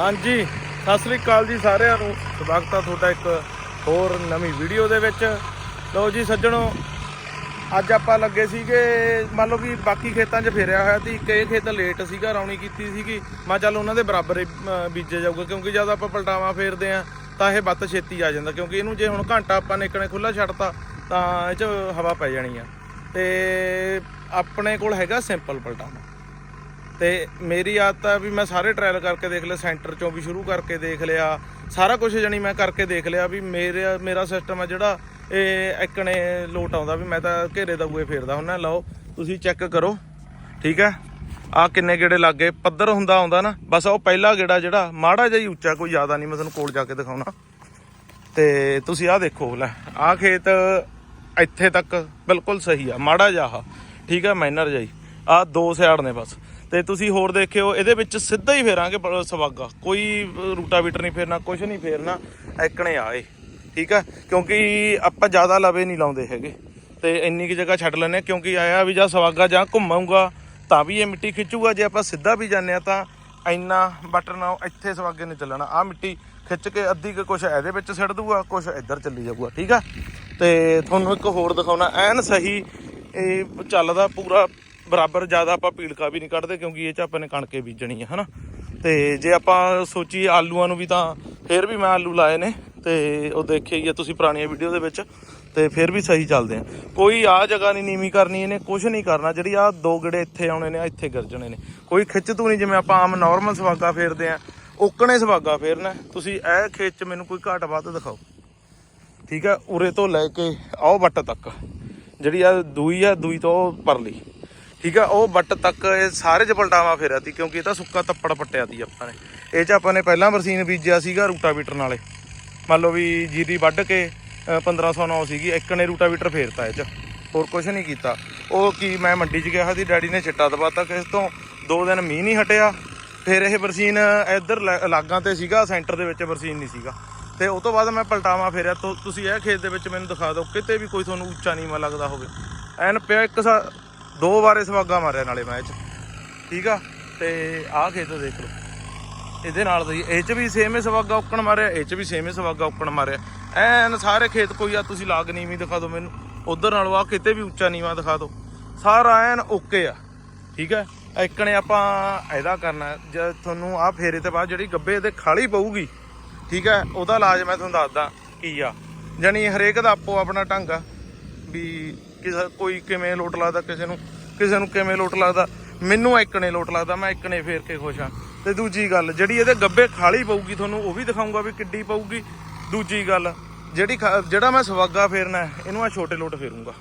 ਹਾਂਜੀ, ਸਤਿ ਸ੍ਰੀ ਅਕਾਲ ਜੀ ਸਾਰਿਆਂ ਨੂੰ। ਸਵਾਗਤ ਆ ਤੁਹਾਡਾ ਇੱਕ ਹੋਰ ਨਵੀਂ ਵੀਡੀਓ ਦੇ ਵਿੱਚ। ਲਓ ਜੀ ਸੱਜਣੋ, ਅੱਜ ਆਪਾਂ ਲੱਗੇ ਸੀਗੇ, ਮੰਨ ਲਓ ਵੀ ਬਾਕੀ ਖੇਤਾਂ 'ਚ ਫੇਰਿਆ ਹੋਇਆ ਸੀ, ਇੱਕ ਇਹ ਖੇਤ ਲੇਟ ਸੀਗਾ, ਰੌਣੀ ਕੀਤੀ ਸੀਗੀ। ਮੈਂ ਚੱਲ ਉਹਨਾਂ ਦੇ ਬਰਾਬਰ ਬੀਜੇ ਜਾਊਗਾ, ਕਿਉਂਕਿ ਜਦ ਆਪਾਂ ਪਲਟਾਵਾ ਫੇਰਦੇ ਆ, ਤਾਂ ਇਹ ਬੱਤ ਛੇਤੀ ਆ ਜਾਂਦਾ, ਕਿਉਂਕਿ ਇਹਨੂੰ ਜੇ ਹੁਣ ਘੰਟਾ ਆਪਾਂ ਨੇ ਇੱਕਣੇ ਖੁੱਲਾ ਛੱਡਤਾ, ਤਾਂ ਇਹ 'ਚ ਹਵਾ ਪੈ ਜਾਣੀ ਆ। ਤੇ ਆਪਣੇ ਕੋਲ ਹੈਗਾ ਸਿੰਪਲ ਪਲਟਾਵਾ। ਤੇ ਮੇਰੀ ਆਦਤ ਆ ਵੀ ਮੈਂ ਸਾਰੇ ਟ੍ਰਾਇਲ ਕਰਕੇ ਦੇਖ ਲਿਆ ਸੈਂਟਰ ਚੋਂ ਵੀ ਸ਼ੁਰੂ ਕਰਕੇ ਦੇਖ ਲਿਆ ਸਾਰਾ ਕੁਝ ਜਣੀ ਮੈਂ ਕਰਕੇ ਦੇਖ ਲਿਆ ਵੀ ਮੇਰੇ ਮੇਰਾ ਸਿਸਟਮ ਆ ਜਿਹੜਾ ਇਹ ਇੱਕਣੇ ਲੋਟ ਆਉਂਦਾ ਵੀ ਮੈਂ ਤਾਂ ਘੇਰੇ ਦਾ ਬੂਏ ਫੇਰਦਾ ਹੁੰਦਾ ਲਓ ਤੁਸੀਂ ਚੈੱਕ ਕਰੋ ਠੀਕ ਹੈ? ਆ ਕਿੰਨੇ ਗੇੜੇ ਲੱਗੇ ਪੱਧਰ ਹੁੰਦਾ ਆਉਂਦਾ ਨਾ ਬਸ ਉਹ ਪਹਿਲਾ ਗੇੜਾ ਜਿਹੜਾ ਮਾੜਾ ਜਿਹਾ ਹੀ ਉੱਚਾ ਕੋਈ ਜ਼ਿਆਦਾ ਨਹੀਂ ਮੈਂ ਤੁਹਾਨੂੰ ਕੋਲ ਜਾ ਕੇ ਦਿਖਾਉਣਾ। ਤੇ ਤੁਸੀਂ ਆਹ ਦੇਖੋ ਲੈ ਆਹ ਖੇਤ ਇੱਥੇ ਤੱਕ ਬਿਲਕੁਲ ਸਹੀ ਆ ਮਾੜਾ ਜਿਹਾ ਆਹ, ਠੀਕ ਹੈ ਮਾਈਨਰ ਜਾਈ ਆ ਦੋ ਸਿਆੜ ਨੇ ਬਸ। ਤੇ ਤੁਸੀਂ ਹੋਰ ਦੇਖਿਓ, ਇਹਦੇ ਵਿੱਚ ਸਿੱਧਾ ਹੀ ਫੇਰਾਂਗੇ ਸਵਾਗਾ। ਕੋਈ ਰੂਟਾਵੀਟਰ ਨਹੀਂ ਫੇਰਨਾ ਕੁਝ ਨਹੀਂ ਫੇਰਨਾ, ਐਕਣੇ ਆਏ ਠੀਕ ਆ? ਕਿਉਂਕਿ ਆਪਾਂ ਜ਼ਿਆਦਾ ਲਵੇ ਨਹੀਂ ਲਾਉਂਦੇ ਹੈਗੇ। ਤੇ ਇੰਨੀ ਕੀ ਜਗ੍ਹਾ ਛੱਡ ਲੈਨੇ ਕਿਉਂਕਿ ਆਇਆ ਵੀ ਜਾਂ ਸਵਾਗਾ ਜਾਂ ਘੁੰਮਾਊਗਾ, ਤਾਂ ਵੀ ਇਹ ਮਿੱਟੀ ਖਿੱਚੂਗਾ। ਜੇ ਆਪਾਂ ਸਿੱਧਾ ਵੀ ਜਾਂਦੇ ਆ ਤਾਂ ਇੰਨਾ ਬਟਨ ਨਾਲ ਇੱਥੇ ਸਵਾਗੇ ਨਹੀਂ ਚੱਲਣਾ। ਆ ਮਿੱਟੀ ਖਿੱਚ ਕੇ ਅੱਧੀ ਕੁ ਕੁਛ ਇਹਦੇ ਵਿੱਚ ਸਿੱਟ ਦੂਗਾ ਕੁਛ ਇੱਧਰ ਚੱਲੀ ਜਾਊਗਾ। ਠੀਕ ਆ? ਤੇ ਤੁਹਾਨੂੰ ਇੱਕ ਹੋਰ ਦਿਖਾਉਣਾ। ਐਨ ਸਹੀ ਇਹ ਚੱਲਦਾ ਪੂਰਾ ਬਰਾਬਰ ਜ਼ਿਆਦਾ ਆਪਾਂ ਪੀਲਕਾ ਵੀ ਨਹੀਂ ਕੱਢਦੇ ਕਿਉਂਕਿ ਇਹ ਚ ਆਪਾਂ ਨੇ ਕਣਕੇ ਬੀਜਣੀ ਹੈ ਹਨਾ? ਤੇ ਜੇ ਆਪਾਂ ਸੋਚੀਏ ਆਲੂਆਂ ਨੂੰ ਵੀ ਤਾਂ ਫੇਰ ਵੀ ਮੈਂ ਆਲੂ ਲਾਏ ਨੇ, ਤੇ ਉਹ ਦੇਖਿਆ ਹੀ ਆ ਤੁਸੀਂ ਪੁਰਾਣੀਆਂ ਵੀਡੀਓ ਦੇ ਵਿੱਚ, ਤੇ ਫਿਰ ਵੀ ਸਹੀ ਚੱਲਦੇ ਆ। ਕੋਈ ਆ ਜਗ੍ਹਾ ਨਹੀਂ ਨੀਵੀਂ ਕਰਨੀ, ਇਹਨੇ ਕੁਝ ਨਹੀਂ ਕਰਨਾ, ਜਿਹੜੀ ਆ ਦੋ ਗੜੇ ਇੱਥੇ ਆਉਣੇ ਨੇ, ਆਹ ਇੱਥੇ ਗਰਜਣੇ ਨੇ। ਕੋਈ ਖਿੱਚ ਤੂੰ ਨਹੀਂ, ਜਿਵੇਂ ਆਪਾਂ ਆਮ ਨਾਰਮਲ ਸਵਾਗਾ ਫੇਰਦੇ ਆ ਓਕਣੇ ਸਵਾਗਾ ਫੇਰਨਾ, ਤੁਸੀਂ ਇਹ ਖੇਤ ਚ ਮੈਨੂੰ ਕੋਈ ਘਾਟ ਵੱਧ ਦਿਖਾਓ। ਠੀਕ ਆ, ਉਰੇ ਤੋਂ ਲੈ ਕੇ ਆਓ ਵੱਟ ਤੱਕ, ਜਿਹੜੀ ਆ ਦੂਈ ਆ, ਦੂਈ ਤੋਂ ਉਹ ਪਰਲੀ। ਠੀਕ ਆ ਉਹ ਵੱਟ ਤੱਕ ਇਹ ਸਾਰੇ ਚ ਪਲਟਾਵਾ ਫੇਰਿਆ ਤੀ ਕਿਉਂਕਿ ਇਹ ਤਾਂ ਸੁੱਕਾ ਤੱਪੜ ਪੱਟਿਆ ਤੀ ਆਪਾਂ ਨੇ। ਇਹ ਚ ਆਪਾਂ ਨੇ ਪਹਿਲਾਂ ਬਰਸੀਨ ਬੀਜਿਆ ਸੀਗਾ ਰੂਟਾਵੀਟਰ ਨਾਲੇ। ਮੰਨ ਲਓ ਵੀ ਜੀਰੀ ਵੱਢ ਕੇ ਅ, 1509 ਸੀਗੀ ਇੱਕ ਨੇ ਰੂਟਾਵੀਟਰ ਫੇਰਤਾ ਇਹ ਚ ਹੋਰ ਕੁਝ ਨਹੀਂ ਕੀਤਾ। ਉਹ ਕੀ ਮੈਂ ਮੰਡੀ 'ਚ ਗਿਆ ਸੀ ਡੈਡੀ ਨੇ ਚਿੱਟਾ ਦਵਾਤਾ ਕਿਸ ਤੋਂ ਦੋ ਦਿਨ ਮੀਂਹ ਨਹੀਂ ਹਟਿਆ। ਫਿਰ ਇਹ ਬਰਸੀਨ ਇੱਧਰ ਲਾਗਾਂ ਤੇ ਸੀਗਾ ਸੈਂਟਰ ਦੇ ਵਿੱਚ ਬਰਸੀਨ ਨਹੀਂ ਸੀਗਾ। ਤੇ ਉਸ ਤੋਂ ਬਾਅਦ ਮੈਂ ਪਲਟਾਵਾ ਫੇਰਿਆ ਤੋ ਤੁਸੀਂ ਇਹ ਖੇਤ ਦੇ ਵਿੱਚ ਮੈਨੂੰ ਦਿਖਾ ਦਿਓ ਕਿਤੇ ਵੀ ਕੋਈ ਤੁਹਾਨੂੰ ਉੱਚਾ ਨੀਵਾਂ ਲੱਗਦਾ ਹੋਵੇ। ਐਨ ਪਿਆ ਇੱਕ ਸਾ ਦੋ ਵਾਰੇ ਸਵਾਗਾ ਮਾਰਿਆ ਨਾਲੇ ਮੈਂ ਇਹ ਚ। ਠੀਕ ਆ? ਤੇ ਆਹ ਖੇਤ ਦੇਖ ਲਓ। ਇਹਦੇ ਨਾਲ ਦੀ, ਇਹ ਚ ਵੀ ਸੇਮ ਹੀ ਸਵਾਗਾ ਉੱਕਣ ਮਾਰਿਆ, ਇਹ ਚ ਵੀ ਸੇਮ ਹੀ ਸਵਾਗਾ ਉੱਕਣ ਮਾਰਿਆ। ਐਨ ਸਾਰੇ ਖੇਤ ਕੋਈ ਆ, ਤੁਸੀਂ ਲਾਗ ਨੀਵੀਂ ਦਿਖਾ ਦਿਓ ਮੈਨੂੰ। ਉਧਰ ਨਾਲੋਂ ਆ ਕਿਤੇ ਵੀ ਉੱਚਾ ਨੀਵਾਂ ਦਿਖਾ ਦਿਓ। ਸਾਰਾ ਐਨ ਓਕੇ ਆ। ਠੀਕ ਹੈ ਇੱਕਣੇ ਆਪਾਂ ਇਹਦਾ ਕਰਨਾ ਜਦ ਤੁਹਾਨੂੰ ਆ ਫੇਰੇ ਤੇ ਬਾਅਦ ਜਿਹੜੀ ਗੱਬੇ ਤੇ ਖਾਲੀ ਪਊਗੀ, ਠੀਕ ਹੈ ਉਹਦਾ ਇਲਾਜ ਮੈਂ ਤੁਹਾਨੂੰ ਦੱਸਦਾ ਕੀ ਆ। ਜਾਣੀ ਹਰੇਕ ਦਾ ਆਪੋ ਆਪਣਾ ਢੰਗ ਆ, ਵੀ ਕਿਸੇ ਕੋਈ ਕਿਵੇਂ ਲੋਟ ਲੱਗਦਾ, ਕਿਸੇ ਨੂੰ ਕਿਸੇ ਨੂੰ ਕਿਵੇਂ ਲੋਟ ਲੱਗਦਾ? ਮੈਨੂੰ ਇੱਕਣੇ ਲੋਟ ਲੱਗਦਾ, ਮੈਂ ਇੱਕਣੇ ਫੇਰ ਕੇ ਖੁਸ਼ ਆ ਤੇ ਦੂਜੀ ਗੱਲ, ਜਿਹੜੀ ਇਹਦੇ ਗੱਬੇ ਖਾਲੀ ਪਊਗੀ, ਤੁਹਾਨੂੰ ਉਹ ਵੀ ਦਿਖਾਉਂਗਾ ਵੀ ਕਿੱਡੀ ਪਊਗੀ। ਦੂਜੀ ਗੱਲ, ਜਿਹੜੀ ਖਾ- ਜਿਹੜਾ ਮੈਂ ਸਵਾਗਾ ਫੇਰਨਾ, ਇਹਨੂੰ ਆ ਛੋਟੇ ਲੋਟ ਫੇਰੂੰਗਾ।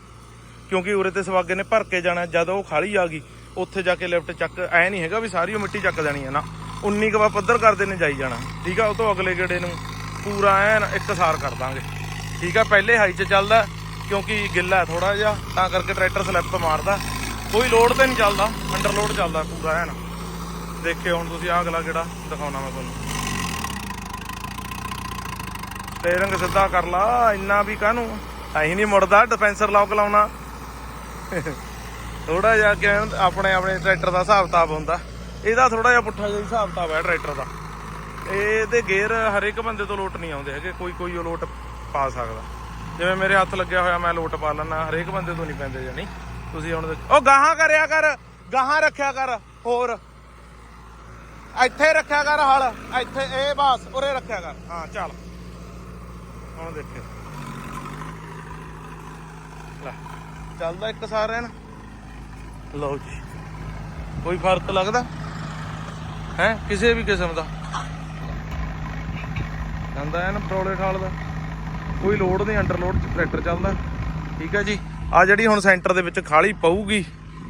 ਕਿਉਂਕਿ ਉਰੇ ਤੇ ਸਵਾਗੇ ਨੇ ਭਰ ਕੇ ਜਾਣਾ, ਜਦ ਉਹ ਖਾਲੀ ਆ ਗਈ, ਉੱਥੇ ਜਾ ਕੇ ਲਿਫਟ ਚੱਕ, ਐ ਨਹੀਂ ਹੈਗਾ ਵੀ ਸਾਰੀ ਉਹ ਮਿੱਟੀ ਚੱਕ ਦੇਣੀ ਹੈ ਨਾ। 19 ਕੁ ਵਾਰ ਪੱਧਰ ਕਰਦੇ ਨੇ ਜਾਈ ਜਾਣਾ। ਠੀਕ ਆ, ਉਹ ਤੋਂ ਅਗਲੇ ਗੇੜੇ ਨੂੰ ਪੂਰਾ ਐਨ ਇੱਕਸਾਰ ਕਰ ਦਾਂਗੇ। ਠੀਕ ਆ, ਪਹਿਲੇ ਹਾਈ 'ਚ ਚੱਲਦਾ ਕਿਉਂਕਿ ਗਿੱਲਾ ਥੋੜਾ ਜਿਹਾ, ਤਾਂ ਕਰਕੇ ਟਰੈਕਟਰ ਸਲਿੱਪ ਮਾਰਦਾ। ਕੋਈ ਲੋਡ ਤੇ ਨਹੀਂ ਚੱਲਦਾ ਅੰਡਰ ਲੋਡ ਚੱਲਦਾ ਪੂਰਾ ਐਨ ਦੇਖਿਓ ਹੁਣ ਤੁਸੀਂ ਆਹ ਅਗਲਾ ਕਿਹੜਾ ਦਿਖਾਉਣਾ ਮੈਂ ਤੁਹਾਨੂੰ। ਸਟੇਰਿੰਗ ਸਿੱਧਾ ਕਰ ਲਾ, ਇੰਨਾ ਵੀ ਕਾਹਨੂੰ? ਅਸੀਂ ਨਹੀਂ ਮੁੜਦਾ ਡਿਫੈਂਸਰ ਲੌਕ ਲਾਉਣਾ। ਥੋੜਾ ਜਿਹਾ ਕਿ ਆਪਣੇ ਆਪਣੇ ਟਰੈਕਟਰ ਦਾ ਹਿਸਾਬ ਕਿਤਾਬ ਹੁੰਦਾ। ਇਹਦਾ ਥੋੜਾ ਜਿਹਾ ਪੁੱਠਾ ਜਿਹਾ ਹਿਸਾਬ ਕਿਤਾਬ ਹੈ ਟਰੈਕਟਰ ਦਾ। ਇਹਦੇ ਗੇਅਰ ਹਰ ਇੱਕ ਬੰਦੇ ਤੋਂ ਲੋਟ ਨਹੀਂ ਆਉਂਦੇ ਹੈਗੇ, ਕੋਈ ਕੋਈ ਉਹ ਲੋਟ ਪਾ ਸਕਦਾ। ਜਿਵੇਂ ਮੇਰੇ ਹੱਥ ਲੱਗਿਆ ਹੋਇਆ, ਮੈਂ ਲੋਟ ਪਾ ਲੈਣਾ ਹਰੇਕ ਬੰਦੇ ਤੋਂ ਨਹੀਂ ਪੈਂਦੇ ਜਾਨੀ ਤੁਸੀਂ ਹੁਣ ਉਹ ਗਾਹਾਂ ਕਰਿਆ ਕਰ, ਗਾਹਾਂ ਰੱਖਿਆ ਕਰ, ਹੋਰ। ਇੱਥੇ ਰੱਖਿਆ ਕਰ ਹਲ, ਇੱਥੇ ਇਹ ਬਸ, ਉਰੇ ਰੱਖਿਆ ਕਰ। ਹਾਂ, ਚੱਲ। ਹੁਣ ਦੇਖਿਓ ਲੈ, ਚੱਲਦਾ ਇੱਕ ਸਾਰਿਆਂ ਨਾਲ। ਲਓ ਜੀ। ਕੋਈ ਫ਼ਰਕ ਲੱਗਦਾ? ਹੈ? ਕਿਸੇ ਵੀ ਕਿਸਮ ਦਾ। ਜਾਂਦਾ ਐਨ ਪਰੋਲੇ ਠਾਲ ਦਾ ਕੋਈ ਲੋਡ ਨਹੀਂ ਅੰਡਰ ਲੋਡ ਟਰੈਕਟਰ ਚੱਲਦਾ। ਠੀਕ ਹੈ ਜੀ? ਆ ਜਿਹੜੀ ਹੁਣ ਸੈਂਟਰ ਦੇ ਵਿੱਚ ਖਾਲੀ ਪਊਗੀ,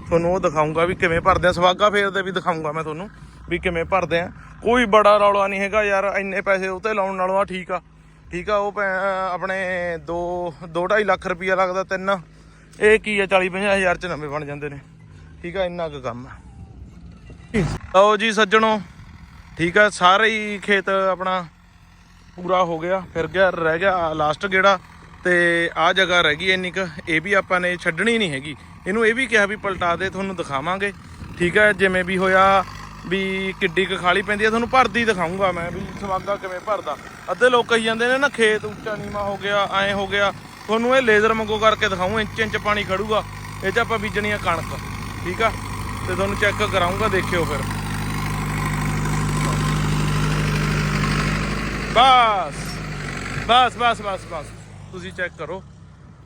ਤੁਹਾਨੂੰ ਉਹ ਦਿਖਾਉਂਗਾ ਵੀ ਕਿਵੇਂ ਭਰਦੇ ਆ। ਸਵਾਗਾ ਫੇਰਦੇ ਵੀ ਦਿਖਾਉਂਗਾ ਮੈਂ ਤੁਹਾਨੂੰ ਵੀ ਕਿਵੇਂ ਭਰਦੇ ਆ। ਕੋਈ ਬੜਾ ਰੌਲਾ ਨਹੀਂ ਹੈਗਾ ਯਾਰ, ਇੰਨੇ ਪੈਸੇ ਉਤੇ ਲਾਉਣ ਨਾਲੋਂ ਆ ਠੀਕ ਆ। ਠੀਕ ਆ, ਉਹ ਭੈ- ਆਪਣੇ 2 2.5 ਲੱਖ ਰੁਪਈਆ ਲੱਗਦਾ ਤਿੰਨ। ਇਹ ਕੀ ਆ 40 50 ਹਜ਼ਾਰ ਚ ਨਵੇਂ ਬਣ ਜਾਂਦੇ ਨੇ। ਠੀਕ ਆ, ਇੰਨਾ ਕੁ ਕੰਮ ਆ। ਲਓ ਜੀ ਸੱਜਣੋ, ਠੀਕ ਆ, ਸਾਰੇ ਹੀ ਖੇਤ ਆਪਣਾ ਪੂਰਾ ਹੋ ਗਿਆ, ਫਿਰ ਗਿਆ, ਰਹਿ ਗਿਆ ਲਾਸਟ ਗੇੜਾ ਤੇ ਆ ਜਗ੍ਹਾ ਰਹਿ ਗਈ ਇੰਨੀ ਕੁ। ਇਹ ਵੀ ਆਪਾਂ ਨੇ ਛੱਡਣੀ ਨਹੀਂ ਹੈਗੀ। ਇਹਨੂੰ ਇਹ ਵੀ ਕਿਹਾ ਵੀ ਪਲਟਾ ਦੇ, ਤੁਹਾਨੂੰ ਦਿਖਾਵਾਂਗੇ। ਠੀਕ ਹੈ, ਜਿਵੇਂ ਵੀ ਹੋਇਆ ਵੀ ਕਿੱਡੀ ਕੁ ਖਾਲੀ ਪੈਂਦੀ ਹੈ, ਤੁਹਾਨੂੰ ਭਰਦੀ ਦਿਖਾਉਂਗਾ ਮੈਂ ਵੀ ਸਵਾਗਾ ਕਿਵੇਂ ਭਰਦਾ। ਅੱਧੇ ਲੋਕ ਕਹੀ ਜਾਂਦੇ ਨੇ ਨਾ, ਖੇਤ ਉੱਚਾ ਨੀਵਾ ਹੋ ਗਿਆ, ਐਂ ਹੋ ਗਿਆ। ਤੁਹਾਨੂੰ ਇਹ ਲੇਜ਼ਰ ਮੰਗੋ ਕਰਕੇ ਦਿਖਾਉਂ ਇੰਚ ਇੰਚ ਪਾਣੀ ਖੜੂਗਾ। ਇਹ 'ਚ ਆਪਾਂ ਬੀਜਣੀ ਆ ਕਣਕ। ਠੀਕ ਆ? ਤੇ ਤੁਹਾਨੂੰ ਚੈੱਕ ਕਰਾਉਂਗਾ ਦੇਖਿਓ ਫਿਰ। ਬਸ ਬਸ ਬਸ ਬਸ ਬਸ। ਤੁਸੀਂ ਚੈੱਕ ਕਰੋ।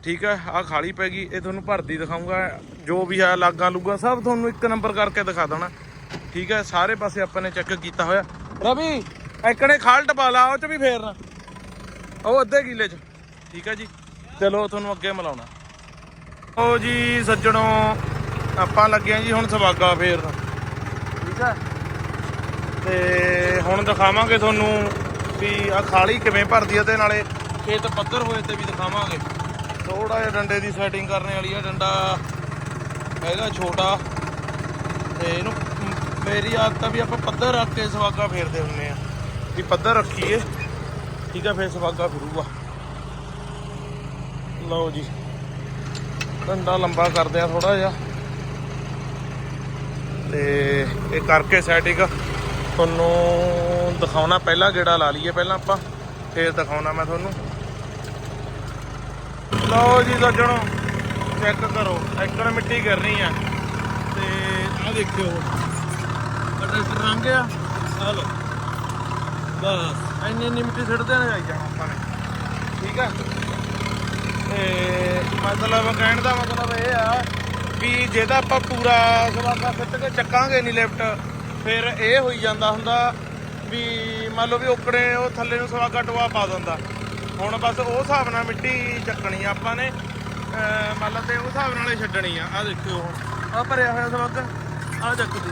ਠੀਕ ਹੈ ਆ ਖਾਲੀ ਪੈ ਗਈ। ਇਹ ਤੁਹਾਨੂੰ ਭਰਦੀ ਦਿਖਾਉਂਗਾ ਜੋ ਵੀ ਹੈ ਲਾਗਾਂ ਲੂਗਾਂ, ਸਭ ਤੁਹਾਨੂੰ ਇੱਕ ਨੰਬਰ ਕਰਕੇ ਦਿਖਾ ਦੇਣਾ। ਠੀਕ ਹੈ, ਸਾਰੇ ਪਾਸੇ ਆਪਾਂ ਨੇ ਚੈੱਕ ਕੀਤਾ ਹੋਇਆ। ਰਵੀ ਐਕਣੇ ਖਾਲ ਟਪਾ ਲਾ, ਉਹ ਚ ਵੀ ਫੇਰਨਾ। ਉਹ ਅੱਧੇ ਕਿਲੇ ਚ। ਠੀਕ ਹੈ ਜੀ। ਚਲੋ ਤੁਹਾਨੂੰ ਅੱਗੇ ਮਿਲਾਉਣਾ। ਉਹ ਜੀ, ਸੱਜਣੋ, ਆਪਾਂ ਲੱਗੇ ਆ ਜੀ ਹੁਣ ਸਵਾਗਾ ਫੇਰਨਾ। ਠੀਕ ਹੈ। ਤੇ ਹੁਣ ਦਿਖਾਵਾਂਗੇ ਤੁਹਾਨੂੰ ਵੀ ਆ ਖਾਲੀ ਕਿਵੇਂ ਭਰਦੀ ਆ ਤੇ ਨਾਲੇ ਖੇਤ ਪੱਧਰ ਹੋਏ ਤੇ ਵੀ ਦਿਖਾਵਾਂਗੇ। ਥੋੜਾ ਜਿਹਾ ਡੰਡੇ ਦੀ ਸੈਟਿੰਗ ਕਰਨੇ ਵਾਲੀ ਆ ਡੰਡਾ ਹੈਗਾ ਛੋਟਾ। ਤੇ ਇਹਨੂੰ ਮੇਰੀ ਆਦਤ ਆ ਵੀ ਆਪਾਂ ਪੱਧਰ ਰੱਖ ਕੇ ਸਵਾਗਾ ਫੇਰਦੇ ਹੁੰਨੇ ਆ। ਵੀ ਪੱਧਰ ਰੱਖੀਏ ਠੀਕ ਆ ਫੇਰ ਸਵਾਗਾ ਫਿਰੂਗਾ। ਲਓ ਜੀ ਡੰਡਾ ਲੰਬਾ ਕਰਦੇ ਆ ਥੋੜਾ ਜਿਹਾ। ਤੇ ਇਹ ਕਰਕੇ ਸੈਟਿੰਗ ਤੁਹਾਨੂੰ ਦਿਖਾਉਣਾ, ਪਹਿਲਾਂ ਗੇੜਾ ਲਾ ਲਈਏ ਪਹਿਲਾਂ ਆਪਾਂ, ਫੇਰ ਦਿਖਾਉਣਾ ਮੈਂ ਤੁਹਾਨੂੰ। ਲਓ ਜੀ ਸੱਜਣੋ ਚੈੱਕ ਕਰੋ, ਐਕੜ ਮਿੱਟੀ ਕਰਨੀ ਆ। ਤੇ ਆ ਦੇਖਿਓ ਟਰੈਕਟਰ ਰੰਗ ਆ? ਆ ਲਓ। ਬਸ, ਇੰਨੀ ਇੰਨੀ ਮਿੱਟੀ ਸਿੱਟਦੇ ਨੇ ਜਾਈ ਜਾਣਾ ਆਪਾਂ ਨੇ। ਠੀਕ ਆ? ਤੇ ਮਤਲਬ ਕਹਿਣ ਦਾ ਮਤਲਬ ਇਹ ਆ ਵੀ ਜਿਹਦਾ ਆਪਾਂ ਪੂਰਾ ਸਵਾਗਾ ਫਿੱਟ ਕੇ ਚੱਕਾਂਗੇ ਨਹੀਂ ਲਿਫਟ ਫਿਰ ਇਹ ਹੋਈ ਜਾਂਦਾ ਹੁੰਦਾ ਵੀ ਮੰਨ ਲਓ ਵੀ ਉਕੜੇ ਉਹ ਥੱਲੇ ਨੂੰ ਸਵਾਗਾ ਟਵਾ ਪਾ ਦਿੰਦਾ। ਹੁਣ ਬਸ ਉਹ ਹਿਸਾਬ ਨਾਲ ਮਿੱਟੀ ਚੱਕਣੀ ਆ ਆਪਾਂ ਨੇ। ਮੰਨ ਲਓ ਤੇ ਉਹ ਹਿਸਾਬ ਨਾਲ ਛੱਡਣੀ ਆ। ਆ ਦੇਖਿਓ ਹੁਣ। ਆ ਭਰਿਆ ਹੋਇਆ ਸਵਾਗਾ ਆ ਚੱਕ ਦੀ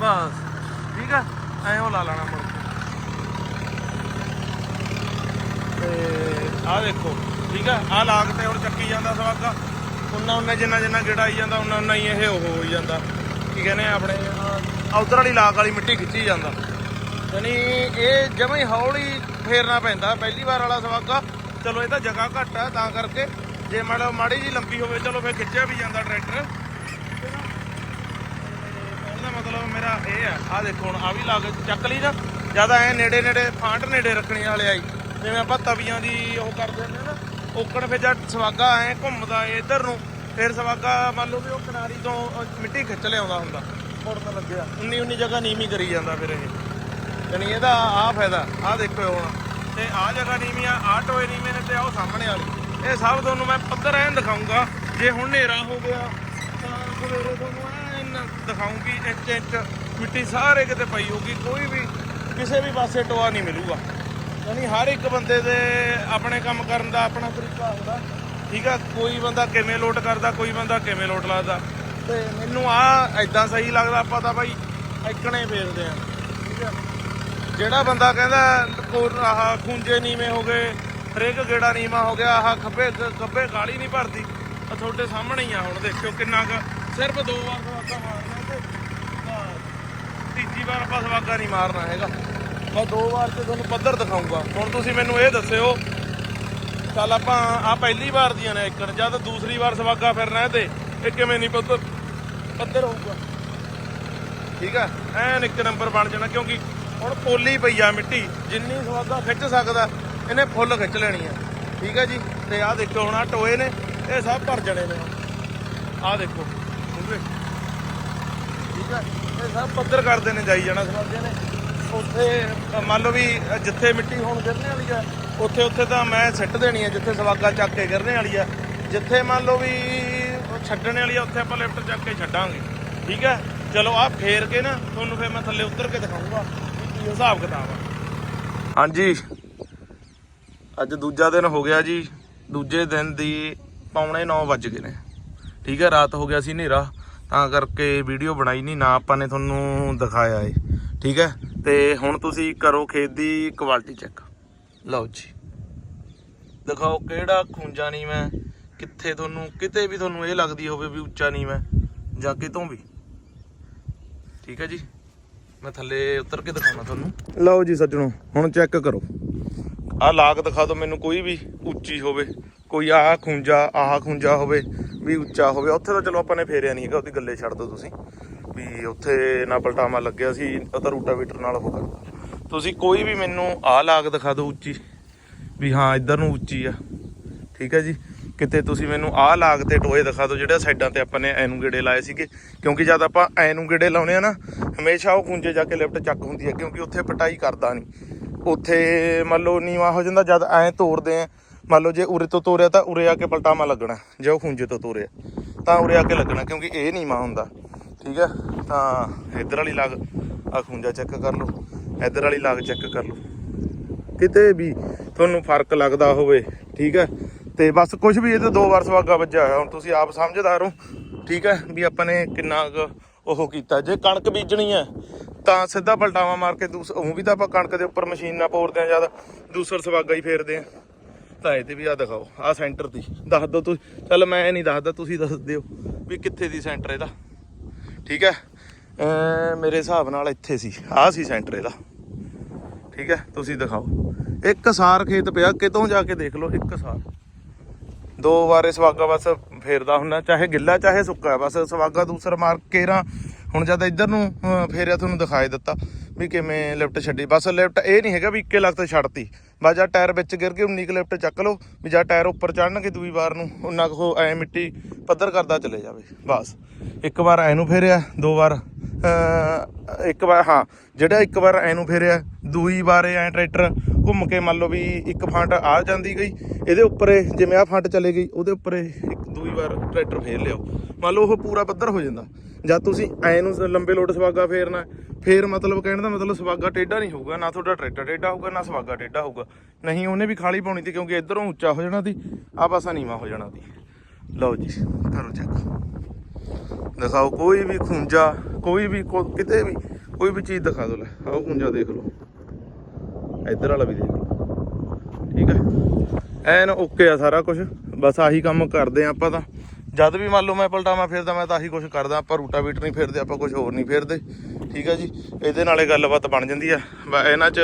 ਬਸ। ਠੀਕ ਆ? ਐਂ ਉਹ ਲਾ ਲੈਣਾ ਮੁੜ ਕੇ। ਤੇ ਆ ਦੇਖੋ। ਠੀਕ ਆ? ਆ ਲਾਗ ਤੇ ਹੁਣ ਚੱਕੀ ਜਾਂਦਾ ਸਵਾਗਾ ਉਹਨਾਂ ਉਹਨਾਂ ਜਿੰਨਾ ਜਿੰਨਾ ਗੇੜਾ ਆਈ ਜਾਂਦਾ ਉਹਨਾਂ ਉਹਨਾਂ ਹੀ ਇਹ ਉਹ ਹੋਈ ਜਾਂਦਾ। ਕੀ ਕਹਿੰਦੇ ਆਪਣੇ ਉਧਰ ਵਾਲੀ ਲਾਗ ਵਾਲੀ ਮਿੱਟੀ ਖਿੱਚੀ ਜਾਂਦਾ। ਯਾਨੀ ਇਹ ਜਮਾਂ ਹੀ ਹੌਲੀ ਫੇਰਨਾ ਪੈਂਦਾ, ਪਹਿਲੀ ਵਾਰ ਵਾਲਾ ਸਵਾਗਾ। ਚਲੋ, ਇਹ ਤਾਂ ਜਗ੍ਹਾ ਘੱਟ ਆ, ਤਾਂ ਕਰਕੇ। ਜੇ ਮਾੜਾ ਮਾੜੀ ਜੀ ਲੰਬੀ ਹੋਵੇ, ਚਲੋ ਫੇਰ ਖਿੱਚਿਆ ਵੀ ਜਾਂਦਾ ਟਰੈਕਟਰ। ਉਹਦਾ ਮਤਲਬ ਮੇਰਾ ਇਹ ਆ। ਆ ਦੇਖੋ ਹੁਣ ਆ ਵੀ ਲਾ ਕੇ ਚੱਕ ਲਈ ਨਾ। ਜ਼ਿਆਦਾ ਐ ਨੇੜੇ ਨੇੜੇ, ਫਾਂਟ ਨੇੜੇ ਰੱਖਣੇ ਵਾਲੇ ਆਈ। ਜਿਵੇਂ ਆਪਾਂ ਤਵੀਆਂ ਦੀ ਉਹ ਕਰਦੇ ਨੇ ਨਾ ਓਕਣ ਫਿਰ ਜਦ ਸਵਾਗਾ ਐ ਘੁੰਮਦਾ ਏ ਇੱਧਰ ਨੂੰ, ਫਿਰ ਸਵਾਗਾ ਮੰਨ ਲਓ ਵੀ ਉਹ ਕਿਨਾਰੀ ਤੋਂ ਮਿੱਟੀ ਖਿੱਚ ਲਿਆਉਂਦਾ ਹੁੰਦਾ। ਮੁੜਨ ਲੱਗਿਆ। 19 19 ਜਗ੍ਹਾ ਨੀਵੀਂ ਕਰੀ ਜਾਂਦਾ ਫਿਰ ਇਹ। ਯਾਨੀ ਇਹਦਾ ਆ ਫਾਇਦਾ ਆ ਦੇਖੋ ਹੁਣ। ਤੇ ਆ ਜਗ੍ਹਾ ਨੀਵੀਂ ਆ ਆ ਟੋਏ ਨੀਵੇਂ ਨੇ ਤੇ ਆਹ ਸਾਹਮਣੇ ਵਾਲੀ। ਇਹ ਸਭ ਤੁਹਾਨੂੰ ਮੈਂ ਪੱਧਰ ਐਨ ਦਿਖਾਉਂਗਾ ਜੇ ਹੁਣ ਹਨੇਰਾ ਹੋ ਗਿਆ, ਤਾਂ ਸਵੇਰੇ ਤੁਹਾਨੂੰ ਐਨ ਦਿਖਾਉਂਗੀ ਇੰਚ ਇੰਚ। ਮਿੱਟੀ ਸਾਰੇ ਕਿਤੇ ਪਈ ਹੋਊਗੀ, ਕੋਈ ਵੀ, ਕਿਸੇ ਵੀ ਪਾਸੇ ਟੋਆ ਨਹੀਂ ਮਿਲੂਗਾ। ਯਾਨੀ ਹਰ ਇੱਕ ਬੰਦੇ ਦੇ ਆਪਣੇ ਕੰਮ ਕਰਨ ਦਾ ਆਪਣਾ ਤਰੀਕਾ ਹੁੰਦਾ। ਠੀਕ ਆ, ਕੋਈ ਬੰਦਾ ਕਿਵੇਂ ਲੋਟ ਕਰਦਾ, ਕੋਈ ਬੰਦਾ ਕਿਵੇਂ ਲੋਟ ਲਾਦਾ। ਤੇ ਮੈਨੂੰ ਆ ਐਦਾਂ ਸਹੀ ਲੱਗਦਾ, ਆਪਾਂ ਤਾਂ ਬਾਈ ਐਕਣੇ ਫੇਰਦੇ ਆ। ਠੀਕ ਆ? ਜਿਹੜਾ ਬੰਦਾ ਕਹਿੰਦਾ, ਕੋ- ਆਹ ਖੁੰਝੇ ਨੀਵੇਂ ਹੋ ਗਏ, ਹਰੇਕ ਗੇੜਾ ਨੀਵਾ ਹੋ ਗਿਆ, ਆਹ ਖੱਬੇ ਖੱਬੇ ਗਾਲੀ ਨਹੀਂ ਭਰਦੀ ਆ ਤੁਹਾਡੇ ਸਾਹਮਣੇ ਹੀ ਆ ਹੁਣ ਦੇਖਿਓ ਕਿੰਨਾ ਕੁ ਸਿਰਫ ਦੋ ਵਾਰ ਸਵਾਗਾ ਮਾਰਨਾ ਤੇ ਤੀਜੀ ਵਾਰ ਆਪਾਂ ਸਵਾਗਾ ਨਹੀਂ ਮਾਰਨਾ ਹੈਗਾ। ਮੈਂ ਦੋ ਵਾਰ ਤੇ ਤੁਹਾਨੂੰ ਪੱਧਰ ਦਿਖਾਉਂਗਾ ਹੁਣ ਤੁਸੀਂ ਮੈਨੂੰ ਇਹ ਦੱਸਿਓ, ਚੱਲ ਆਪਾਂ ਆ ਪਹਿਲੀ ਵਾਰ ਦੀਆਂ ਨੇ ਇੱਕਣ ਜਦ ਦੂਸਰੀ ਵਾਰ ਸਵਾਗਾ ਫਿਰਨਾ ਹੈ ਤੇ ਇਹ ਕਿਵੇਂ ਨਹੀਂ ਪੱਧਰ ਪੱਧਰ ਹੋਊਗਾ। ਠੀਕ ਆ? ਐਨ ਇੱਕ ਨੰਬਰ ਬਣ ਜਾਣਾ ਕਿਉਂਕਿ ਹੁਣ ਪੋਲੀ ਪਈ ਆ ਮਿੱਟੀ ਜਿੰਨੀ ਸਵਾਗਾ ਖਿੱਚ ਸਕਦਾ ਇਹਨੇ ਫੁੱਲ ਖਿੱਚ ਲੈਣੀ ਆ। ਠੀਕ ਆ ਜੀ? ਤੇ ਆਹ ਦੇਖੋ ਹੁਣ ਆ ਟੋਏ ਨੇ ਇਹ ਸਭ ਭਰ ਜਣੇ ਨੇ ਆਹ ਦੇਖੋ ਠੀਕ ਆ? ਇਹ ਸਭ ਪੱਧਰ ਕਰਦੇ ਨੇ ਜਾਈ ਜਾਣਾ ਸਵਾਗੇ ਨੇ। ਉੱਥੇ ਮੰਨ ਲਓ ਵੀ ਜਿੱਥੇ ਮਿੱਟੀ ਹੁਣ ਗਿਰਨੇ ਵਾਲੀ ਆ ਉੱਥੇ ਉੱਥੇ ਤਾਂ ਮੈਂ ਸਿੱਟ ਦੇਣੀ ਆ ਜਿੱਥੇ ਸਵਾਗਾ ਚੱਕ ਕੇ ਗਿਰਨੇ ਵਾਲੀ ਆ। ਜਿੱਥੇ ਮੰਨ ਲਓ ਵੀ ਛੱਡਣੇ ਵਾਲੀ ਆ, ਉੱਥੇ ਆਪਾਂ ਲਿਫਟ ਚੱਕ ਕੇ ਛੱਡਾਂਗੇ। ਠੀਕ ਹੈ? ਚਲੋ ਆ ਫੇਰ ਕੇ ਨਾ, ਤੁਹਾਨੂੰ ਫੇਰ ਮੈਂ ਥੱਲੇ ਉਤਰ ਕੇ ਦਿਖਾਉਂਗਾ ਕੀ ਹਿਸਾਬ ਕਿਤਾਬ ਆ। ਹਾਂਜੀ। ਅੱਜ ਦੂਜਾ ਦਿਨ ਹੋ ਗਿਆ ਜੀ। ਦੂਜੇ ਦਿਨ ਦੀ ਪੌਣੇ 9 ਵੱਜ ਗਏ ਨੇ। ਠੀਕ ਹੈ, ਰਾਤ ਹੋ ਗਿਆ ਸੀ ਹਨੇਰਾ। ਤਾਂ ਕਰਕੇ ਵੀਡੀਓ ਬਣਾਈ ਨਹੀਂ, ਨਾ ਆਪਾਂ ਨੇ ਤੁਹਾਨੂੰ ਦਿਖਾਇਆ ਏ। ਠੀਕ ਹੈ? ਤੇ ਹੁਣ ਤੁਸੀਂ ਕਰੋ ਖੇਤ ਦੀ ਕੁਆਲਿਟੀ ਚੈੱਕ ਲਓ ਜੀ। ਦਿਖਾਓ ਕਿਹੜਾ ਖੂੰਜਾ ਨਹੀਂ ਮੈਂ। ਕਿੱਥੇ ਤੁਹਾਨੂੰ ਕਿਤੇ ਵੀ ਤੁਹਾਨੂੰ ਇਹ ਲੱਗਦੀ ਹੋਵੇ ਵੀ ਉੱਚਾ ਨਹੀਂ ਮੈਂ ਜਾਂ ਕਿਤੋਂ ਵੀ। ਠੀਕ ਹੈ ਜੀ? ਮੈਂ ਥੱਲੇ ਉਤਰ ਕੇ ਦਿਖਾਉਣਾ ਤੁਹਾਨੂੰ। ਲਓ ਜੀ ਸੱਜਣੋ ਹੁਣ ਚੈੱਕ ਕਰੋ। ਆਹ ਲਾਗ ਦਿਖਾ ਦਿਓ ਮੈਨੂੰ ਕੋਈ ਵੀ ਉੱਚੀ ਹੋਵੇ ਕੋਈ ਆਹ ਖੁੰਜਾ ਆਹ ਖੁੰਜਾ ਹੋਵੇ ਵੀ ਉੱਚਾ ਹੋਵੇ। ਉੱਥੇ ਤਾਂ ਚਲੋ ਆਪਾਂ ਨੇ ਫੇਰਿਆ ਨਹੀਂ ਹੈਗਾ ਉਹਦੀ ਗੱਲੇ ਛੱਡ ਦਿਓ ਤੁਸੀਂ। ਵੀ ਉੱਥੇ ਨਾ ਪਲਟਾਵਾ ਲੱਗਿਆ ਸੀ ਤਾਂ ਰੂਟਾਵੀਟਰ ਨਾਲ ਉਹ ਕਰਦਾ। ਤੁਸੀਂ ਕੋਈ ਵੀ ਮੈਨੂੰ ਆਹ ਲਾਗ ਦਿਖਾ ਦਿਓ ਉੱਚੀ ਵੀ ਹਾਂ ਇੱਧਰ ਨੂੰ ਉੱਚੀ ਆ। ਠੀਕ ਹੈ ਜੀ? ਕਿਤੇ ਤੁਸੀਂ ਮੈਨੂੰ ਆਹ ਲਾਗ ਤੇ ਟੋਏ ਦਿਖਾ ਦਿਓ ਜਿਹੜੇ ਸਾਈਡਾਂ ਤੇ ਆਪਾਂ ਨੇ ਐ ਗੇੜੇ ਲਾਏ ਸੀਗੇ। ਕਿਉਂਕਿ ਜਦ ਆਪਾਂ ਐ ਨੂੰ ਗੇੜੇ ਲਾਉਨੇ ਆ ਨਾ, ਹਮੇਸ਼ਾ ਉਹ ਖੁੰਝੇ ਜਾ ਕੇ ਲਿਫਟ ਚੱਕ ਹੁੰਦੀ ਹੈ, ਕਿਉਂਕਿ ਉੱਥੇ ਪਟਾਈ ਕਰਦਾ ਨਹੀਂ। ਉੱਥੇ ਮੰਨ ਲਓ ਨੀਵਾ ਹੋ ਜਾਂਦਾ, ਜਦ ਐ ਤੋੜਦੇ ਆ, ਮੰਨ ਲਓ ਜੇ ਉਰੇ ਤੋਂ ਤੋਰਿਆ ਤਾਂ ਉਰੇ ਆ ਕੇ ਪਲਟਾਵਾ ਲੱਗਣਾ, ਜੇ ਉਹ ਖੁੰਝੇ ਤੋਂ ਤੋਰਿਆ, ਤਾਂ ਉਰੇ ਆ ਕੇ ਲੱਗਣਾ, ਕਿਉਂਕਿ ਇਹ ਨੀਵਾ ਹੁੰਦਾ। ਠੀਕ ਹੈ ਤਾਂ ਇੱਧਰ ਵਾਲੀ ਲਾਗ ਆ ਖੁੰਝਾ ਚੈੱਕ ਕਰ ਲਓ, ਇੱਧਰ ਵਾਲੀ ਲਾਗ ਚੈੱਕ ਕਰ ਲਓ। ਕਿਤੇ ਵੀ ਤੁਹਾਨੂੰ ਫ਼ਰਕ ਲੱਗਦਾ ਹੋਵੇ, ਠੀਕ ਹੈ ਤੇ ਬਸ ਕੁਝ ਵੀ ਇਹ ਤੇ ਦੋ ਵਾਰ ਸਵਾਗਾ ਵੱਜਿਆ ਹੋਇਆ, ਹੁਣ ਤੁਸੀਂ ਆਪ ਸਮਝਦਾਰ ਹੋ, ਠੀਕ ਹੈ, ਵੀ ਆਪਾਂ ਨੇ ਕਿੰਨਾ ਕੁ ਉਹ ਕੀਤਾ। ਜੇ ਕਣਕ ਬੀਜਣੀ ਹੈ, ਤਾਂ ਸਿੱਧਾ ਪਲਟਾਵਾ ਮਾਰ ਕੇ ਦੂਸ ਉਹ ਵੀ ਤਾਂ ਆਪਾਂ ਕਣਕ ਦੇ ਉੱਪਰ ਮਸ਼ੀਨ ਨਾਲ ਪੋਰਦੇ ਆ ਜਦ ਦੂਸਰ ਸਵਾਗਾ ਹੀ ਫੇਰਦੇ ਆ ਤਾਂ ਇਹ ਤੇ ਵੀ ਆ ਦਿਖਾਓ ਆ ਸੈਂਟਰ ਦੀ। ਦੱਸ ਦਿਓ ਤੁਸੀਂ ਚੱਲ ਮੈਂ ਇਹ ਨਹੀਂ ਦੱਸਦਾ, ਤੁਸੀਂ ਦੱਸ ਦਿਓ ਵੀ ਕਿੱਥੇ ਦੀ ਸੈਂਟਰ ਇਹਦਾ। ਠੀਕ ਹੈ ਮੇਰੇ ਹਿਸਾਬ ਨਾਲ ਇੱਥੇ ਸੀ, ਆਹ ਸੀ ਸੈਂਟਰ ਇਹਦਾ। ਠੀਕ ਹੈ, ਤੁਸੀਂ ਦਿਖਾਓ। ਇੱਕ ਸਾਰ ਖੇਤ ਪਿਆ, ਕਿਤੋਂ ਜਾ ਕੇ ਦੇਖ ਲਓ, ਇੱਕ ਸਾਰ। ਦੋ ਵਾਰੇ ਸਵਾਗਾ ਬਸ ਫੇਰਦਾ ਹੁੰਦਾ, ਚਾਹੇ ਗਿੱਲਾ, ਚਾਹੇ ਸੁੱਕਾ, ਬਸ ਸਵਾਗਾ ਦੂਸਰ ਮਾਰ ਕੇਰਾ ਹੁਣ ਜਦ ਇੱਧਰ ਨੂੰ ਫੇਰਿਆ ਤੁਹਾਨੂੰ ਦਿਖਾਈ ਦਿੱਤਾ ਵੀ ਕਿਵੇਂ ਲਿਫਟ ਛੱਡੀ। ਬਸ ਲਿਫਟ ਇਹ ਨਹੀਂ ਹੈਗਾ ਵੀ ਇੱਕੇ ਲੱਗ ਤੇ ਛੱਡਤੀ। ਬਸ ਜਾਂ ਟਾਇਰ ਵਿੱਚ ਗਿਰ ਕੇ 19 ਕੁ ਲਿਫਟ ਚੱਕ ਲਓ ਵੀ ਜਾਂ ਟਾਇਰ ਉੱਪਰ ਚੜਨਗੇ ਦੂਈ ਵਾਰ ਨੂੰ ਉਹਨਾਂ ਕੋ ਐ ਮਿੱਟੀ ਪੱਧਰ ਕਰਦਾ ਚਲੇ ਜਾਵੇ। ਬਸ ਇੱਕ ਵਾਰ ਐ ਨੂੰ ਫੇਰਿਆ, ਦੋ ਵਾਰ ਇੱਕ ਵਾਰ, ਹਾਂ, ਜਿਹੜਾ ਇੱਕ ਵਾਰ ਐ ਨੂੰ ਫੇਰਿਆ, ਦੂਈ ਵਾਰ ਐ ਟਰੈਕਟਰ ਘੁੰਮ ਕੇ ਮੰਨ ਲਓ ਵੀ ਇੱਕ ਫੰਟ ਆ ਜਾਂਦੀ ਗਈ, ਇਹਦੇ ਉੱਪਰ ਜਿਵੇਂ ਆ ਫੰਟ ਚਲੇ ਗਈ, ਉਹਦੇ ਉੱਪਰ ਇੱਕ ਦੂਈ ਵਾਰ ਟਰੈਕਟਰ ਫੇਰ ਲਿਓ ਮੰਨ ਲਓ ਉਹ ਪੂਰਾ ਪੱਧਰ ਹੋ ਜਾਂਦਾ। ਜਦ ਤੁਸੀਂ ਐ ਨੂੰ ਸ- ਲੰਬੇ ਲੋਟ ਸਵਾਗਾ ਫੇਰਨਾ, ਫੇਰ ਮਤਲਬ ਕਹਿਣ ਦਾ ਮਤਲਬ ਸਵਾਗਾ ਟੇਢਾ ਨਹੀਂ ਹੋਊਗਾ, ਨਾ ਤੁਹਾਡਾ ਟਰੈਕਟਰ ਟੇਢਾ ਹੋਊਗਾ, ਨਾ ਸਵਾਗਾ ਟੇਢਾ ਹੋਊਗਾ। ਨਹੀਂ, ਉਹਨੇ ਵੀ ਖਾਲੀ ਪਾਉਣੀ ਸੀ ਕਿਉਂਕਿ ਇਧਰੋਂ ਉੱਚਾ ਹੋ ਜਾਣਾ ਸੀ ਆ ਪਾਸਾ ਨੀਵਾ ਹੋ ਜਾਣਾ ਸੀ। ਲਓ ਜੀ, ਕਰੋ ਚੈੱਕ ਦਿਖਾਓ ਕੋਈ ਵੀ ਖੁੰਝਾ, ਕੋਈ ਵੀ ਕੋ- ਕਿਤੇ ਵੀ, ਕੋਈ ਵੀ ਚੀਜ਼ ਦਿਖਾ ਦਿਓ ਲੈ। ਆਓ ਖੁੰਝਾ ਦੇਖ ਲਓ। ਇੱਧਰ ਵਾਲਾ ਵੀ ਦੇਖ ਲਓ। ਠੀਕ ਹੈ ਐਨ ਓਕੇ ਆ ਸਾਰਾ ਕੁਝ ਬਸ ਆਹੀ ਕੰਮ ਕਰਦੇ ਆ ਆਪਾਂ ਤਾਂ। ਜਦ ਵੀ ਮੰਨ ਲਓ ਮੈਂ ਪਲਟਾਵਾਂ ਫੇਰਦਾ, ਮੈਂ ਤਾਂ ਆਹੀ ਕੁਝ ਕਰਦਾ। ਆਪਾਂ ਰੂਟਾ ਵੀਟਰ ਨਹੀਂ ਫੇਰਦੇ, ਆਪਾਂ ਕੁਝ ਹੋਰ ਨਹੀਂ ਫੇਰਦੇ। ਠੀਕ ਹੈ ਜੀ? ਇਹਦੇ ਨਾਲੇ ਗੱਲਬਾਤ ਬਣ ਜਾਂਦੀ ਆ। ਬ- ਇਹਨਾਂ 'ਚ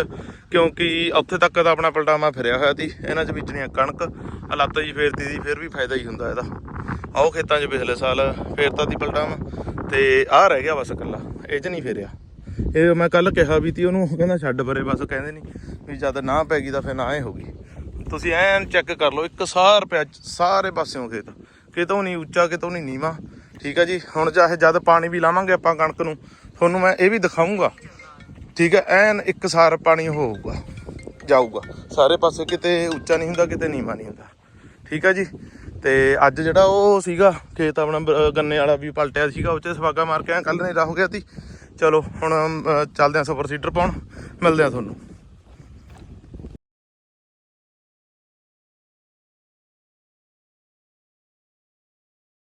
ਕਿਉਂਕਿ ਉੱਥੇ ਤੱਕ ਤਾਂ ਆਪਣਾ ਪਲਟਾਵਾਂ ਫਿਰਿਆ ਹੋਇਆ ਸੀ। ਇਹਨਾਂ 'ਚ ਬੀਜਣੀ ਕਣਕ ਆ ਜੀ ਫੇਰਦੀ ਦੀ ਫਿਰ ਵੀ ਫਾਇਦਾ ਹੀ ਹੁੰਦਾ ਇਹਦਾ। ਆਓ ਖੇਤਾਂ 'ਚ ਪਿਛਲੇ ਸਾਲ ਫੇਰਤਾ ਦੀ ਪਲਟਾਵਾਂ। ਤੇ ਆਹ ਰਹਿ ਗਿਆ ਬਸ ਇਕੱਲਾ। ਇਹ 'ਚ ਨਹੀਂ ਫੇਰਿਆ। ਇਹ ਮੈਂ ਕੱਲ ਕਿਹਾ ਵੀ ਤੀ ਉਹਨੂੰ ਕਹਿੰਦਾ ਛੱਡ ਪਰੇ, ਬਸ ਕਹਿੰਦੇ ਨਹੀਂ ਵੀ ਜਦ ਨਾ ਪੈ ਗਈ ਤਾਂ ਫਿਰ ਨਾ ਹੀ ਹੋ ਗਈ। ਤੁਸੀਂ ਐਨ ਚੈੱਕ ਕਰ ਲਓ, ਇੱਕ ਸਾਰ ਪਿਆ ਸਾਰੇ ਪਾਸਿਓਂ ਖੇਤ। ਕਿਤੋਂ ਨਹੀਂ ਉੱਚਾ, ਕਿਤੋਂ ਨਹੀਂ ਨੀਵਾ, ਠੀਕ ਹੈ ਜੀ? ਹੁਣ ਚਾਹੇ ਜਦ ਪਾਣੀ ਵੀ ਲਾਵਾਂਗੇ ਆਪਾਂ ਕਣਕ ਨੂੰ, ਤੁਹਾਨੂੰ ਮੈਂ ਇਹ ਵੀ ਦਿਖਾਉਂਗਾ ਠੀਕ ਹੈ, ਐਨ ਇੱਕ ਸਾਰ ਪਾਣੀ ਹੋਊਗਾ, ਜਾਊਗਾ। ਸਾਰੇ ਪਾਸੇ ਕਿਤੇ ਉੱਚਾ ਨਹੀਂ ਹੁੰਦਾ, ਕਿਤੇ ਨੀਵਾ ਨਹੀਂ ਹੁੰਦਾ। ਠੀਕ ਹੈ ਜੀ? ਤੇ ਅੱਜ ਜਿਹੜਾ ਉਹ ਸੀਗਾ, ਖੇਤ ਆਪਣਾ ਗੰਨੇ ਵਾਲਾ ਵੀ ਪਲਟਿਆ ਸੀਗਾ, ਉਹ 'ਚ ਸਵਾਗਾ ਮਾਰ ਕੇ ਕੱਲ ਨਹੀਂ ਹੋ ਗਿਆ ਸੀ ਚਲੋ ਹੁਣ ਚੱਲਦੇ ਆ ਸੁਪਰ ਸੀਡਰ ਪਾਉਣ। ਮਿਲਦੇ ਆ ਤੁਹਾਨੂੰ।